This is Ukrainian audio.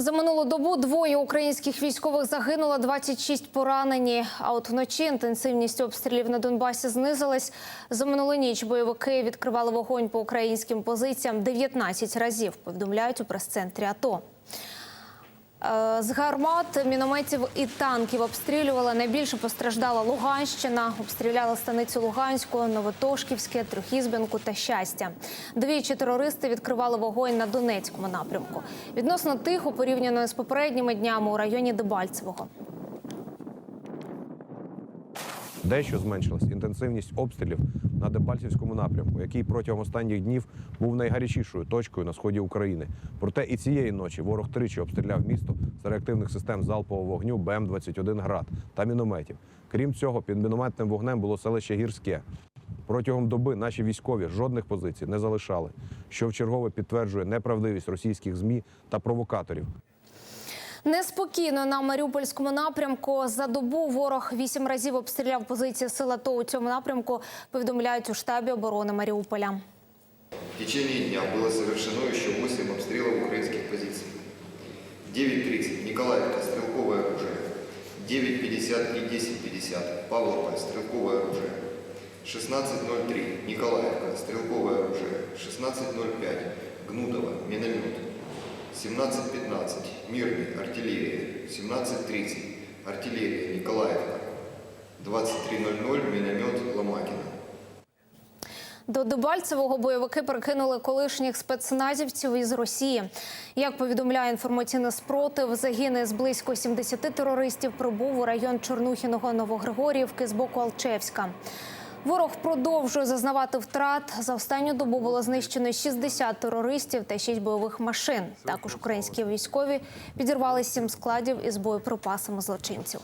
За минулу добу двоє українських військових загинуло, 26 поранені. А от вночі інтенсивність обстрілів на Донбасі знизилась. За минулу ніч бойовики відкривали вогонь по українським позиціям 19 разів. Повідомляють у прес-центрі АТО. Е, З гармат, мінометів і танків обстрілювала. Найбільше постраждала Луганщина. Обстріляли станицю Луганську, Новотошківське, Трьохізбинку та Щастя. Двічі терористи відкривали вогонь на Донецькому напрямку. Відносно тихо порівняно з попередніми днями у районі Дебальцевого. Дещо зменшилась інтенсивність обстрілів на Дебальцівському напрямку, який протягом останніх днів був найгарячішою точкою на сході України. Проте і цієї ночі ворог тричі обстріляв місто з реактивних систем залпового вогню БМ-21 град та мінометів. Крім цього, під мінометним вогнем було селище Гірське. Протягом доби наші військові жодних позицій не залишали, що вчергове підтверджує неправдивість російських змі та провокаторів, Неспокійно на Маріупольському напрямку. За добу ворог вісім разів обстріляв позиції сил АТО у цьому напрямку. Повідомляють у штабі оборони Маріуполя. В течение дня было совершено еще 8 обстрелов украинских позиций. 9.30 Николаевка, стрелковое оружие. 9.50 и 10.50 Павлополь, стрелковое оружие. 16.03 Николаевка, стрелковое оружие. 16.05 Гнутово, миномет. 17.15 Мирный, артиллерия. 17.30 артиллерия, Николаевка. 23.00 миномет Ломакина. До Дебальцевого бойовики перекинули колишніх спецназівців із Росії. Як повідомляє інформаційний спротив, загини з близько 70 терористів прибув у район Чорнухіного Новогригорівки з боку Алчевська. Ворог продовжує зазнавати втрат. За останню добу було знищено 60 терористів та 6 бойових машин. Також українські військові підірвали 7 складів із боєприпасами злочинців.